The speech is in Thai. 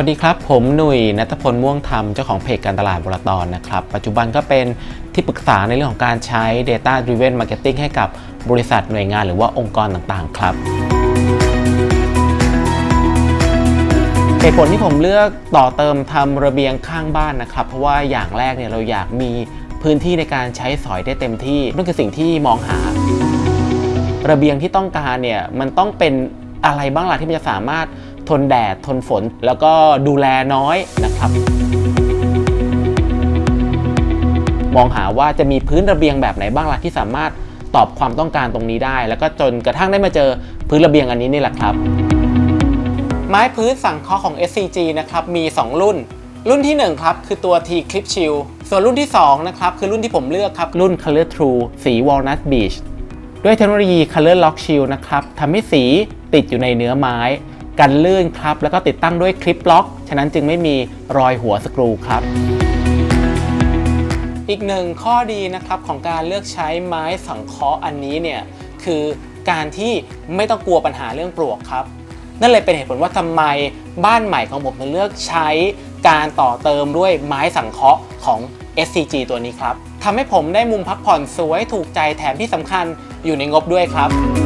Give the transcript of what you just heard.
วัสดีครับ ผมหนุ่ยนัทพลม่วงธรรมเจ้าของเพจการตลาดบรตอนนะครับ ปัจจุบันก็เป็นที่ปรึกษาในเรื่องของการใช้ Data Driven Marketing ให้กับบริษัทหน่วยงานหรือว่าองค์กรต่างๆ ครับเหตุผลที่ผมเลือกต่อเติมทำระเบียงข้างบ้านนะครับ เพราะว่าอย่างแรกเนี่ยเราอยากมีพื้นที่ในการใช้สอยได้เต็มที่นั่นคือสิ่งที่มองหา ระเบียงที่ต้องการเนี่ยมันต้องเป็นอะไรบ้างล่ะที่มันจะสามารถ ทนแดด ทนฝน แล้วก็ดูแลน้อยนะครับ มองหาว่าจะมีพื้นระเบียงแบบไหนบ้างล่ะที่สามารถตอบความต้องการตรงนี้ได้ แล้วก็จนกระทั่งได้มาเจอพื้นระเบียงอันนี้นี่แหละครับ ไม้พื้นสังเคราะห์ของ SCG นะครับมี 2 รุ่น รุ่นที่1ครับคือตัว T Clip Shield ส่วนรุ่นที่2นะครับคือรุ่นที่ผมเลือกครับรุ่น Color True สี Walnut Beach ด้วยเทคโนโลยี Color Lock Shield นะครับทำให้สีติดอยู่ในเนื้อไม้ กันลื่นครับ แล้วก็ติดตั้งด้วยคลิปล็อก ฉะนั้นจึงไม่มีรอยหัวสกรูครับ อีกหนึ่งข้อดีนะครับของการเลือกใช้ไม้สังเคราะห์อันนี้เนี่ยคือการที่ไม่ต้องกลัวปัญหาเรื่องปลวกครับ นั่นเลยเป็นเหตุผลว่าทำไมบ้านใหม่ของผมถึงเลือกใช้การต่อเติมด้วยไม้สังเคราะห์ของ SCG ตัวนี้ครับทำให้ผมได้มุมพักผ่อนสวยถูกใจแถมที่สำคัญอยู่ในงบด้วยครับ